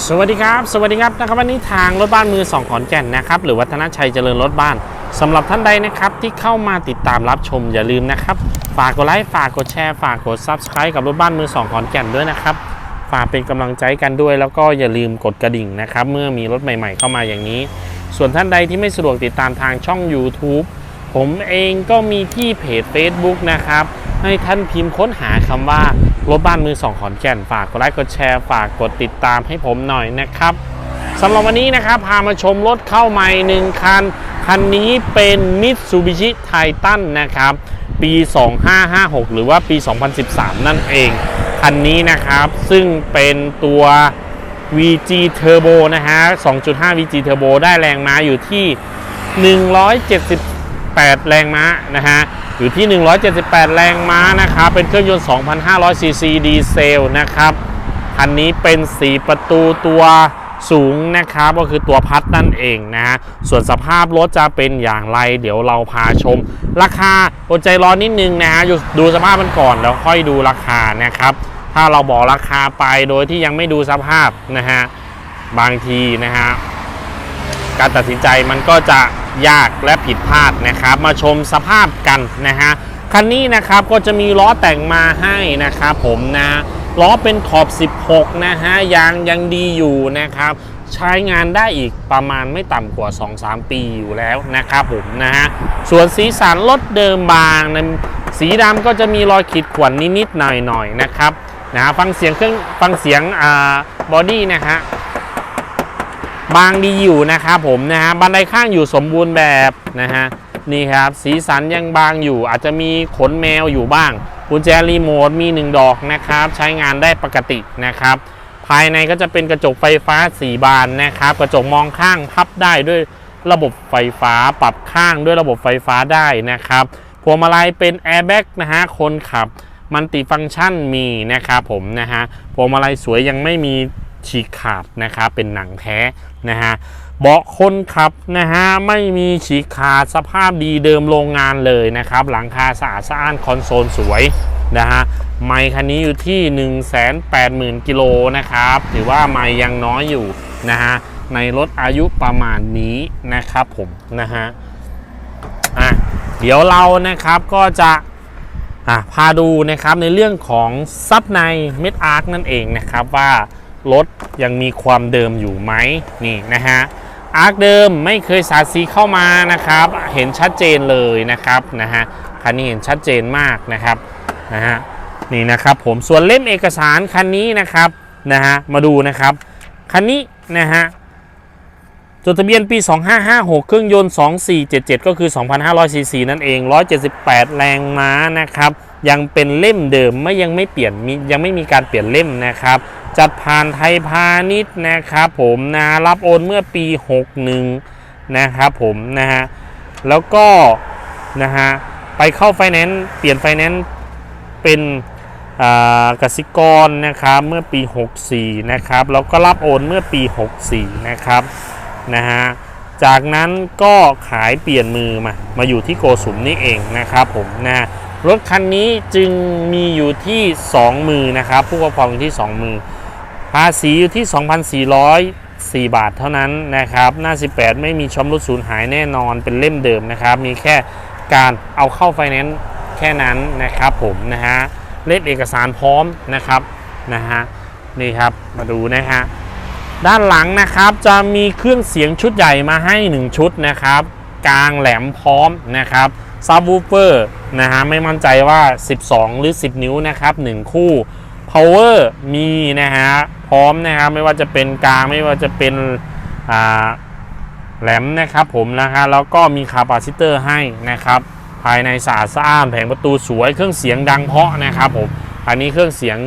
สวัสดีครับ สวัสดีครับนะครับวันนี้ทางรถบ้านมือสองขอนแก่นนะครับหรือวัฒนชัยเจริญรถบ้านสำหรับท่านใดนะครับที่เข้ามาติดตามรับชมอย่าลืมนะครับ ฝากกดไลค์ฝากกดแชร์ฝากกด Subscribe กับรถบ้านมือสองขอนแก่นด้วยนะครับฝากเป็นกำลังใจกันด้วย แล้วก็อย่าลืมกดกระดิ่งนะครับเมื่อมีรถใหม่ๆเข้ามาอย่างนี้ ส่วนท่านใดที่ไม่สะดวกติดตามทางช่อง YouTube ผมเองก็มีที่เพจ Facebook นะครับให้ท่านพิมพ์ค้นหาคำว่า รถบ้านมือสองขอนแก่นฝากกดไลค์กดแชร์ฝากกดติดตามให้ผมหน่อยนะครับสำหรับวันนี้นะครับ พามาชมรถเข้าใหม่หนึ่งคัน คันนี้เป็น Mitsubishi Titan นะครับ ปี 2556 หรือว่าปี 2013 นั่นเอง คันนี้นะครับ ซึ่งเป็นตัว VG Turbo นะฮะ 2.5 VG Turbo ได้แรงม้าอยู่ที่ 178 แรงม้านะฮะ อยู่ที่ 178 แรงม้านะครับ เป็นเครื่องยนต์ 2,500 ซีซีดีเซลนะครับคันนี้เป็น 4 ประตูตัวสูงนะครับ ก็คือตัวพัดนั่นเองนะ ส่วนสภาพรถจะเป็นอย่างไร เดี๋ยวเราพาชม ราคาอดใจร้อนนิดนึงนะฮะอยู่ดูสภาพมันก่อนแล้วค่อยดูราคานะครับ ถ้าเราบอกราคาไปโดยที่ยังไม่ดูสภาพนะฮะ บางทีนะฮะ การตัดสินใจมันก็จะ ยากและผิดพลาดนะครับ มาชมสภาพกันนะฮะคันนี้นะครับก็จะมีล้อแต่งมาให้นะครับผมนะล้อเป็นขอบ 16 นะฮะยางยังดีอยู่นะครับ ใช้งานได้อีกประมาณไม่ต่ำกว่า 2-3 ปีอยู่แล้วนะครับผมนะฮะส่วนสีสันรถเดิมบางนะสีดำก็จะมีรอยขีดข่วนนิดๆหน่อยๆนะครับนะฟังเสียงเครื่องฟังเสียงอ่าบอดี้นะฮะ บางดีอยู่นะครับผมนะฮะบันไดข้างอยู่สมบูรณ์แบบนะฮะนี่ครับสีสันยังบางอยู่ อาจจะมีขนแมวอยู่บ้างกุญแจรีโมทมี 1 ดอกนะครับ ใช้งานได้ปกตินะครับ ภายในก็จะเป็นกระจกไฟฟ้า 4 บานนะครับ กระจกมองข้างพับได้ด้วยระบบไฟฟ้าปรับข้างด้วยระบบไฟฟ้าได้นะครับพวงมาลัยเป็นแอร์แบ็กนะฮะคนขับมัลติฟังก์ชันมีนะครับผมนะฮะพวงมาลัยสวยยังไม่มี ฉีกขาดนะครับเป็นหนังแท้นะฮะเบาะคนขับนะฮะไม่มีฉีกขาดสภาพดีเดิมโรงงานเลยนะครับ หลังคาสะอาดสะอ้านคอนโซลสวยนะฮะไมค์คันนี้อยู่ที่ 180,000กิโลนะครับถือว่าไมค์ยังน้อยอยู่นะฮะในรถอายุประมาณนี้นะครับผมนะฮะอะเดี๋ยวเรานะครับก็จะอะพาดูนะครับในเรื่องของซับในเม็ดอาร์คนั่นเองนะครับว่า รถยังมีความเดิมอยู่ไหมนี่นะฮะอาร์คเดิมไม่เคยสาดสีเข้ามานะครับ เห็นชัดเจนเลยนะครับนะฮะคันนี้เห็นชัดเจนมากนะครับนะฮะนี่นะครับผมส่วนเล่มเอกสารคันนี้นะครับนะฮะมาดูนะครับคันนี้นะฮะจดทะเบียนปี 2556 เครื่องยนต์ 2477 ก็คือ 2,500ซีซีนั่นเอง 178 แรงม้านะครับ ยังเป็นเล่มเดิมไม่ยังไม่เปลี่ยนมียังไม่มีการเปลี่ยนเล่มนะครับ จัดผ่านไทยพาณิชย์นะครับผมนะรับโอนเมื่อปี 61 นะครับผมนะฮะแล้วก็นะฮะไปเข้าไฟแนนซ์เปลี่ยนไฟแนนซ์เป็นอ่ากสิกรนะครับเมื่อปี 64 นะครับแล้วก็รับโอนเมื่อปี 64 นะครับนะฮะจากนั้นก็ขายเปลี่ยนมือมามาอยู่ที่โกสุมนี่เองนะครับผมนะ รถคันนี้จึงมีอยู่ที่ 2 มือนะครับผู้ครอบครองอยู่ที่ 2 มือ ภาษีอยู่ที่ 2,404 บาทเท่านั้นนะครับ หน้า 18 ไม่มีชำรุดสูญหายแน่นอนเป็นเล่มเดิมนะครับ มีแค่การเอาเข้าไฟแนนซ์แค่นั้นนะครับผมนะฮะเล่มเอกสารพร้อมนะครับนะฮะนี่ครับมาดูนะฮะด้านหลังนะครับจะมีเครื่องเสียงชุดใหญ่มาให้ 1 ชุดนะครับ กลางแหลมพร้อมนะครับซับวูเฟอร์นะฮะไม่มั่นใจว่า 12 หรือ 10 นิ้วนะครับ 1 คู่ power มีนะฮะพร้อมนะครับไม่ว่าจะเป็นกลางไม่ว่าจะเป็นแหลมนะครับผมนะฮะแล้วก็มีคาปาซิเตอร์ให้นะครับ ภายในสะอาดสะอ้านแผงประตูสวยเครื่องเสียงดังเพาะนะครับผมอันนี้เครื่องเสียง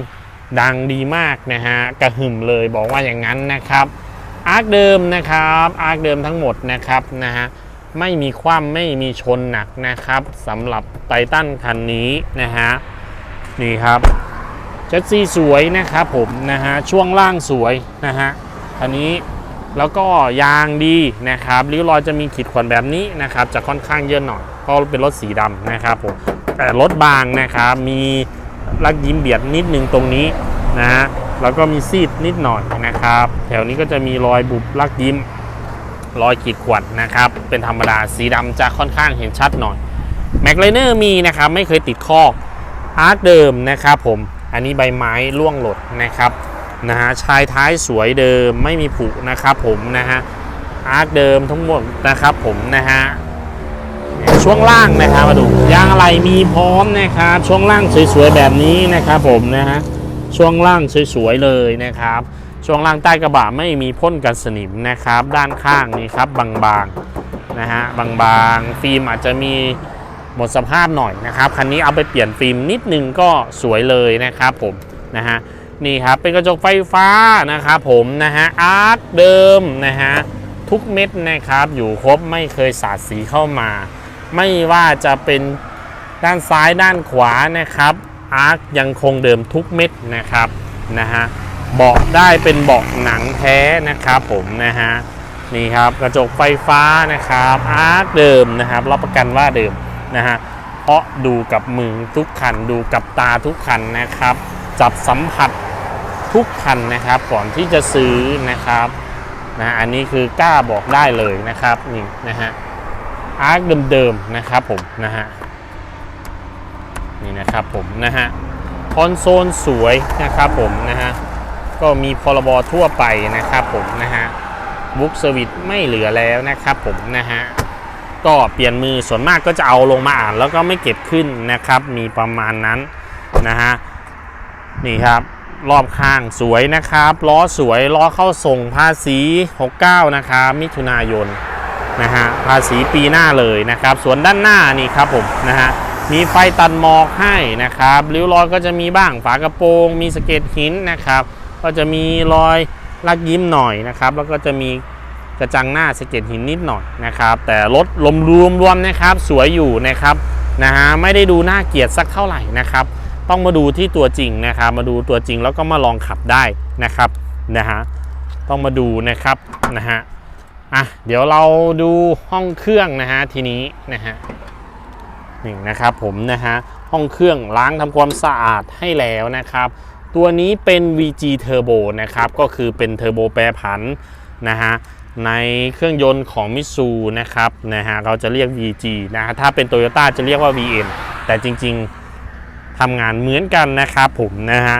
ดังดีมากนะฮะกระหึ่มเลยบอกว่าอย่างนั้นนะครับอาร์คเดิมนะครับอาร์คเดิมทั้งหมดนะครับนะฮะ ไม่มีคว่ำไม่มีชนหนักนะครับสำหรับไททันคันนี้นะฮะนี่ครับเจ็ตซีสวยนะครับผมนะฮะช่วงล่างสวยนะฮะคันนี้แล้วก็ยางดีนะครับริ้วรอยจะมีขีดข่วนแบบนี้นะครับจะค่อนข้างเยอะหน่อยเพราะเป็นรถสีดำนะครับผมแต่รถบางนะครับมีลักยิ้มเบียดนิดนึงตรงนี้นะฮะแล้วก็มีซีดนิดหน่อยนะครับ แถวนี้ก็จะมีรอยบุบลักยิ้ม รอยขีดข่วนนะครับ เป็นธรรมดาสีดำจะค่อนข้างเห็นชัดหน่อยแม็กไลเนอร์มีนะครับ ไม่เคยติดคอกอาร์คเดิมนะครับผมอันนี้ใบไม้ร่วงหล่นนะครับนะฮะชายท้ายสวยเดิมไม่มีผุนะครับผมนะฮะอาร์คเดิมทั้งหมดนะครับผมนะฮะช่วงล่างนะครับมาดูยางอะไรมีพร้อมนะครับช่วงล่างสวยๆแบบนี้นะครับผมนะฮะช่วงล่างสวยๆเลยนะครับ ช่วงล่างใต้กระบะไม่มีพ่นกันสนิมนะครับ ด้านข้างนี่ครับบางๆนะฮะบางๆฟิล์มอาจจะมีหมดสภาพหน่อยนะครับคันนี้เอาไปเปลี่ยนฟิล์มนิดนึงก็สวยเลยนะครับผมนะฮะนี่ครับเป็นกระจกไฟฟ้านะครับผมนะฮะอาร์ตเดิมนะฮะทุกเม็ดนะครับอยู่ครบไม่เคยสาดสีเข้ามา ไม่ว่าจะเป็นด้านซ้ายด้านขวานะครับอาร์คยังคงเดิมทุกเม็ดนะครับนะฮะ เบาะได้เป็นเบาะหนังแท้นะครับผมนะฮะนี่ครับกระจกไฟฟ้านะครับอาร์คเดิมนะครับรับประกันว่าเดิมนะฮะเพราะดูกับมือทุกคันดูกับตาทุกคันนะครับ จับสัมผัสทุกคันนะครับก่อนที่จะซื้อนะครับนะอันนี้คือกล้าบอกได้เลยนะครับนี่นะฮะอาร์คเดิมๆนะครับผมนะฮะนี่นะครับผมนะฮะคอนโซลสวยนะครับผมนะฮะ ก็มีพรบทั่วไปนะครับผมนะฮะบุ๊กเซอร์วิสไม่เหลือแล้วนะครับผมนะฮะก็เปลี่ยนมือส่วนมากก็จะเอาลงมาอ่านแล้วก็ไม่เก็บขึ้นนะครับ มีประมาณนั้นนะฮะนี่ครับรอบข้างสวยนะครับล้อสวยล้อเข้าส่งภาษี 69 นะครับมิถุนายนนะฮะภาษีปีหน้าเลยนะครับ ส่วนด้านหน้านี่ครับผมนะฮะมีไฟตัดหมอกให้นะครับริ้วรอยก็จะมีบ้างฝากระโปรง มีสเก็ตหินนะครับ ก็จะมีรอยลักยิ้มหน่อยนะครับ แล้วก็จะมีกระจังหน้าสะเก็ตหินนิดหน่อยนะครับ แต่รถลมรวมรวมนะครับ สวยอยู่นะครับนะฮะไม่ได้ดูน่าเกลียดสักเท่าไหร่นะครับ ต้องมาดูที่ตัวจริงนะครับ มาดูตัวจริงแล้วก็มาลองขับได้นะครับนะฮะต้องมาดูนะครับนะฮะอะเดี๋ยวเราดูห้องเครื่องนะฮะทีนี้นะฮะนี่นะครับผมนะฮะห้องเครื่องล้างทำความสะอาดให้แล้วนะครับ ตัวนี้เป็น VG Turbo นะครับ ก็คือเป็นเทอร์โบแปรผันนะฮะในเครื่องยนต์ของมิตซูนะครับนะฮะเราจะเรียก VG นะฮะถ้าเป็น Toyota จะเรียกว่า VN แต่จริงๆทำงานเหมือนกันนะครับผมนะฮะ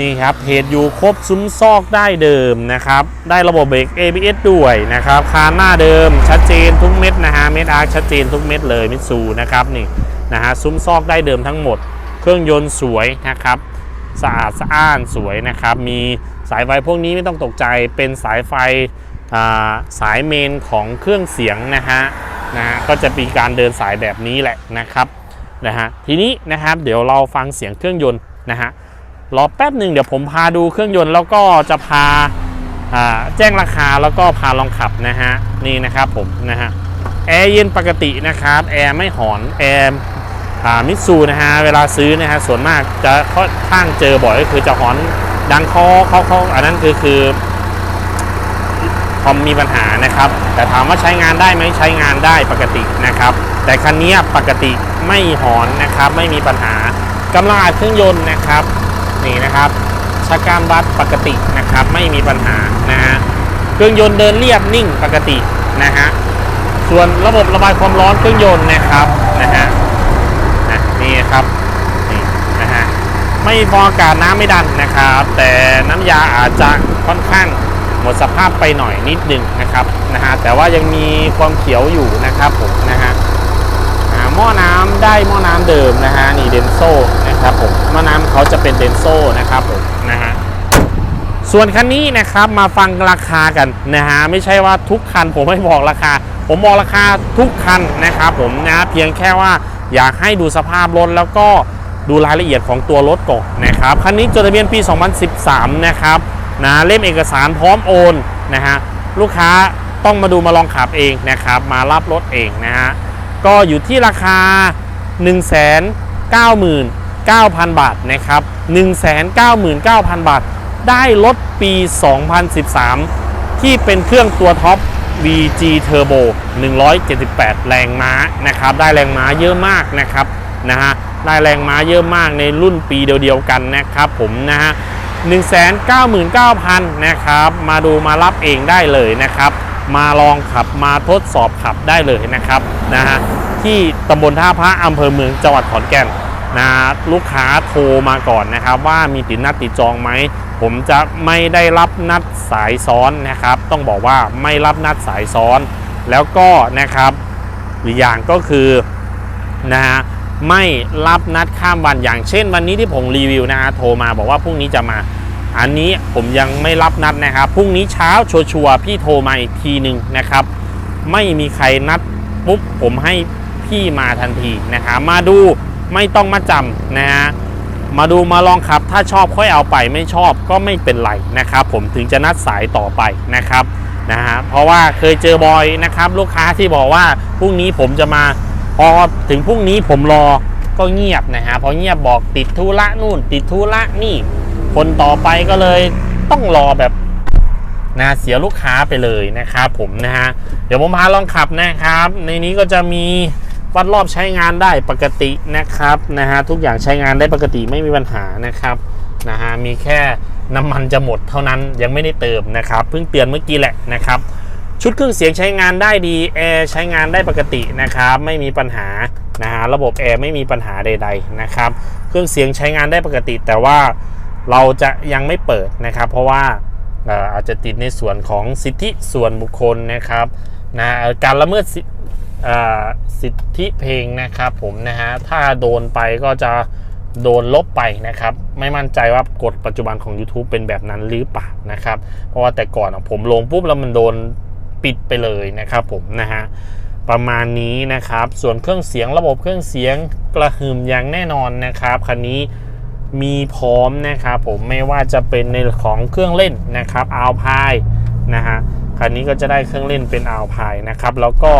นี่ครับเพจอยู่ครบซุ้มซอกได้เดิมนะครับ ได้ระบบเบรก ABS ด้วยนะครับ คานหน้าเดิมชัดเจนทุกเม็ดนะฮะเม็ดอาร์คชัดเจนทุกเม็ดเลยมิตซูนะครับนี่นะฮะซุ้มซอกได้เดิมทั้งหมด เครื่องยนต์สวยนะครับ สะอาดสะอ้านสวยนะครับ มีสายไฟพวกนี้ไม่ต้องตกใจเป็นสายไฟอ่าสายเมนของเครื่องเสียงนะฮะนะฮะก็จะมีการเดินสายแบบนี้แหละนะครับนะฮะทีนี้นะครับเดี๋ยวเราฟังเสียงเครื่องยนต์นะฮะรอแป๊บหนึ่งเดี๋ยวผมพาดูเครื่องยนต์แล้วก็จะพาอ่าแจ้งราคาแล้วก็พาลองขับนะฮะนี่นะครับผมนะฮะแอร์เย็นปกตินะครับแอร์ไม่หอนแอร์ มิตซูนะฮะเวลาซื้อนะฮะส่วนมากจะค่อนข้างเจอบ่อยก็คือจะหอนดังคอเขาเขาอันนั้นคือคือคอมมีปัญหานะครับ แต่ถามว่าใช้งานได้ไหมใช้งานได้ปกตินะครับ แต่คันนี้ปกติไม่หอนนะครับ ไม่มีปัญหากำลังอัดเครื่องยนต์นะครับนี่นะครับชักการวัดปกตินะครับ ไม่มีปัญหานะฮะเครื่องยนต์เดินเรียบนิ่งปกตินะฮะส่วนระบบระบายความร้อนเครื่องยนต์นะครับนะฮะ นี่ครับนี่นะฮะไม่ฟองอากาศน้ำไม่ดันนะครับ แต่น้ำยาอาจจะค่อนข้างหมดสภาพไปหน่อยนิดนึงนะครับนะฮะแต่ว่ายังมีความเขียวอยู่นะครับผมนะฮะหม้อน้ำได้หม้อน้ำเดิมนะฮะนี่เดนโซนะครับผมหม้อน้ำเขาจะเป็นเดนโซนะครับผมนะฮะส่วนคันนี้นะครับมาฟังราคากันนะฮะไม่ใช่ว่าทุกคันผมไม่บอกราคา ผมบอกราคาทุกคันนะครับผมนะเพียงแค่ว่า อยากให้ดูสภาพรถแล้วก็ดูรายละเอียดของตัวรถก่อนนะครับคันนี้จดทะเบียนปี 2013 นะครับนะเล่มเอกสารพร้อมโอนนะฮะลูกค้าต้องมาดูมาลองขับเองนะครับ มารับรถเองนะฮะก็อยู่ที่ราคา 199,000 บาทนะครับ 199,000 บาท ได้รถปี 2013 ที่เป็นเครื่องตัวท็อป VG Turbo 178 แรงม้านะครับ ได้แรงม้าเยอะมากนะครับนะฮะ ได้แรงม้าเยอะมากในรุ่นปีเดียวกันนะครับผมนะฮะ 199,000 นะครับ มาดูมารับเองได้เลยนะครับ มาลองขับมาทดสอบขับได้เลยนะครับนะฮะ ที่ตำบลท่าพระอำเภอเมืองจังหวัดขอนแก่นนะลูกค้าโทรมาก่อนนะครับ ว่ามีติดนัดติดจองไหม ผมจะไม่ได้รับนัดสายซ้อนนะครับ ต้องบอกว่าไม่รับนัดสายซ้อน แล้วก็นะครับอีกอย่างก็คือนะฮะไม่รับนัดข้ามวันอย่างเช่น วันนี้ที่ผมรีวิวนะฮะโทรมาบอกว่าพรุ่งนี้จะมา อันนี้ผมยังไม่รับนัดนะครับพรุ่งนี้เช้าชัวร์พี่โทรมาอีกทีหนึ่งนะครับ ไม่มีใครนัดปุ๊บผมให้พี่มาทันทีนะครับมาดูไม่ต้องมาจำนะฮะ มาดูมาลองขับ ถ้าชอบค่อยเอาไปไม่ชอบก็ไม่เป็นไรนะครับ ผมถึงจะนัดสายต่อไปนะครับนะฮะเพราะว่าเคยเจอบอยนะครับ ลูกค้าที่บอกว่าพรุ่งนี้ผมจะมาพอถึงพรุ่งนี้ผมรอก็เงียบนะฮะพอเงียบบอกติดธุระนู่น ติดธุระนี่ คนต่อไปก็เลยต้องรอแบบนะเสียลูกค้าไปเลยนะครับผมนะฮะเดี๋ยวผมพาลองขับนะครับ ในนี้ก็จะมี วัดรอบใช้งานได้ปกตินะครับนะฮะทุกอย่างใช้งานได้ปกติไม่มีปัญหานะครับนะฮะมีแค่น้ำมันจะหมดเท่านั้นยังไม่ได้เติมนะครับเพิ่งเตือนเมื่อกี้แหละนะครับ ชุดเครื่องเสียงใช้งานได้ดีแอร์ใช้งานได้ปกตินะครับไม่มีปัญหานะฮะระบบแอร์ไม่มีปัญหาใด ๆนะครับ เครื่องเสียงใช้งานได้ปกติ แต่ว่าเราจะยังไม่เปิดนะครับ เพราะว่าอาจจะติดในส่วนของสิทธิส่วนบุคคลนะครับนะการละเมิด สิทธิเพลงนะครับผมนะฮะถ้าโดนไปก็จะโดนลบไปนะครับ ไม่มั่นใจว่ากฎปัจจุบันของ YouTube เป็นแบบนั้นหรือเปล่านะครับ เพราะว่าแต่ก่อนผมลงปุ๊บแล้วมันโดนปิดไปเลยนะครับผมนะฮะประมาณนี้นะครับ ส่วนเครื่องเสียงระบบเครื่องเสียงกระหึ่มอย่างแน่นอนนะครับคันนี้มีพร้อมนะครับผมไม่ว่าจะเป็นในของเครื่องเล่นนะครับอาวพายนะฮะคันนี้ก็จะได้เครื่องเล่นเป็นอาวพายนะครับ แล้วก็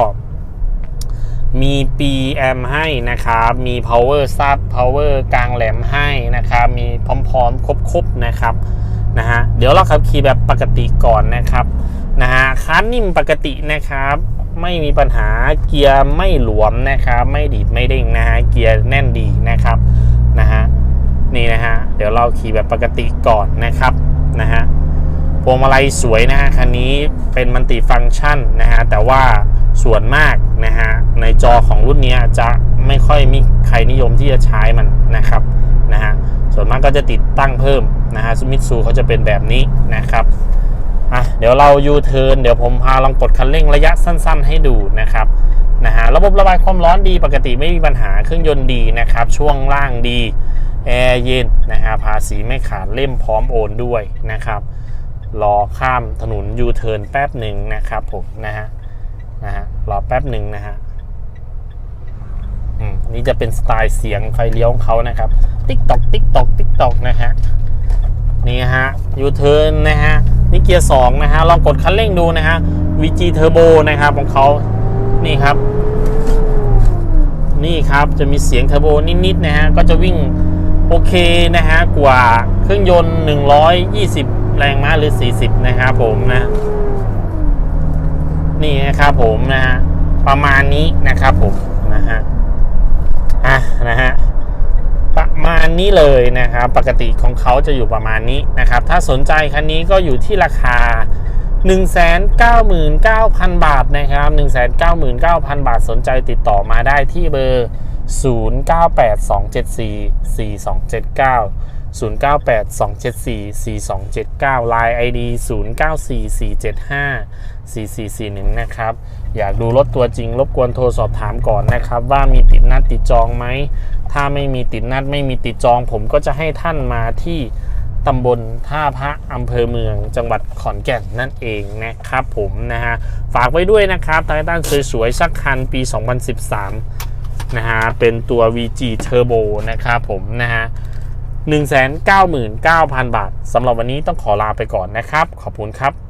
มีปีแอมให้นะครับ มี power sub power กลางแหลมให้นะครับ มีพร้อมๆ ครบๆ นะครับ นะฮะ เดี๋ยวเราขับขี่แบบปกติก่อนนะครับ นะฮะคันนิ่มปกตินะครับ ไม่มีปัญหา เกียร์ไม่หลวมนะครับ ไม่ดีดไม่เด้งนะฮะ เกียร์แน่นดีนะครับ นะฮะ นี่นะฮะ เดี๋ยวเราขี่แบบปกติก่อนนะครับ นะฮะ พวงมาลัยสวยนะฮะ คันนี้เป็นมัลติฟังก์ชันนะฮะ แต่ว่า ส่วนมากนะฮะในจอของรุ่นนี้จะไม่ค่อยมีใครนิยมที่จะใช้มันนะครับนะฮะส่วนมากก็จะติดตั้งเพิ่มนะฮะมิตซูเขาจะเป็นแบบนี้นะครับอะเดี๋ยวเรายูเทิร์นเดี๋ยวผมพาลองกดคันเร่งระยะสั้น ๆ ให้ดูนะครับนะฮะระบบระบายความร้อนดีปกติไม่มีปัญหาเครื่องยนต์ดีนะครับ ช่วงล่างดีแอร์เย็นนะฮะภาษีไม่ขาดเล่มพร้อมโอนด้วยนะครับรอข้ามถนนยูเทิร์นแป๊บหนึ่งนะครับผมนะฮะ นะฮะรอแป๊บหนึ่งนะฮะอืมนี่จะเป็นสไตล์เสียงไฟเลี้ยวของเขานะครับ ติ๊กตอกติ๊กตอกติ๊กตอกนะฮะนี่ฮะยูเทิร์นนะฮะนี่เกียร์สองนะฮะลองกดคันเร่งดูนะฮะ VG Turbo นะครับของเขานี่ครับ นี่ครับจะมีเสียงเทอร์โบนิดๆนะฮะก็จะวิ่งโอเคนะฮะกว่าเครื่องยนต์ 120 แรงม้าหรือ 40 นะครับผมนะ นี่นะครับผมนะฮะประมาณนี้นะครับผมนะฮะอะนะฮะประมาณนี้เลยนะครับปกติของเขาจะอยู่ประมาณนี้นะครับ ถ้าสนใจคันนี้ก็อยู่ที่ราคา 199,000 บาทนะครับ 199,000 บาทสนใจติดต่อมาได้ที่เบอร์ 0982744279 0982744279 Line ID 4441 นะครับ อยากดูรถตัวจริง รบกวนโทรสอบถามก่อนนะครับ ว่ามีติดนัดติดจองไหม ถ้าไม่มีติดนัดไม่มีติดจอง ผมก็จะให้ท่านมาที่ตำบลท่าพระอำเภอเมืองจังหวัดขอนแก่นนั่นเองนะครับผมนะฮะ ฝากไว้ด้วยนะครับไททันสวยๆสักคันปี 2013 นะฮะ เป็นตัว VG Turbo นะครับผมนะฮะ199,000 บาทสำหรับวันนี้ต้องขอลาไปก่อนนะครับ ขอบคุณครับ